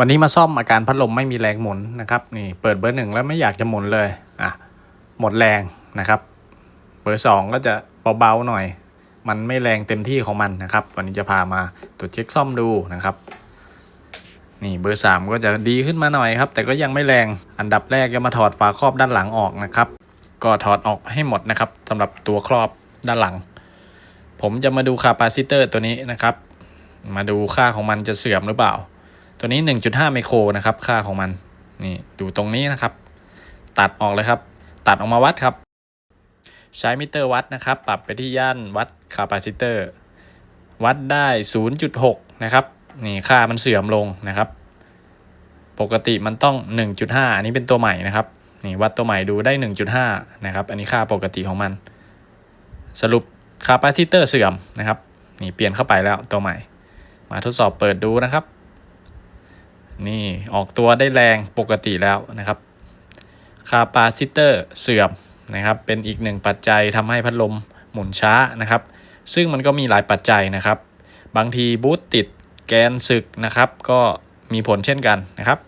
วันนี้มาซ่อมอาการพัดลมไม่มีแรงหมุนนะครับนี่เปิดเบอร์หนึ่งแล้วไม่อยากจะหมุนเลยอะหมดแรงนะครับเบอร์สองก็จะเบาๆหน่อย มันไม่แรงเต็มที่ของมันนะครับ วันนี้จะพามาตรวจเช็คซ่อมดูนะครับนี่เบอร์สามก็จะดีขึ้นมาหน่อยครับ แต่ก็ยังไม่แรงอันดับแรกจะมาถอดฝาครอบด้านหลังออกนะครับ ก็ถอดออกให้หมดนะครับสำหรับตัวครอบด้านหลัง ผมจะมาดูคาปาซิเตอร์ตัวนี้นะครับ มาดูค่าของมันจะเสื่อมหรือเปล่า ตัวนี้ 1.5 ไมโครนะครับ ค่าของมัน นี่ดูตรงนี้นะครับ ตัดออกเลยครับ ตัดออกมาวัดครับ ใช้มิเตอร์วัดนะครับ ปรับไปที่ย่านวัดคาปาซิเตอร์ วัดได้ 0.6 นะครับ นี่ค่ามันเสื่อมลงนะครับ ปกติมันต้อง 1.5 อันนี้เป็นตัวใหม่นะครับ นี่วัดตัวใหม่ดูได้ 1.5 นะครับ อันนี้ค่าปกติของมัน สรุปคาปาซิเตอร์เสื่อมนะครับ นี่เปลี่ยนเข้าไปแล้วตัวใหม่ มาทดสอบเปิดดูนะครับ นี่ออกตัวได้แรงปกติแล้วนะครับคาปาซิเตอร์เสื่อมนะครับ เป็นอีกหนึ่งปัจจัยทำให้พัดลมหมุนช้านะครับ ซึ่งมันก็มีหลายปัจจัยนะครับ บางทีบูตติดแกนศึกนะครับ ก็มีผลเช่นกันนะครับ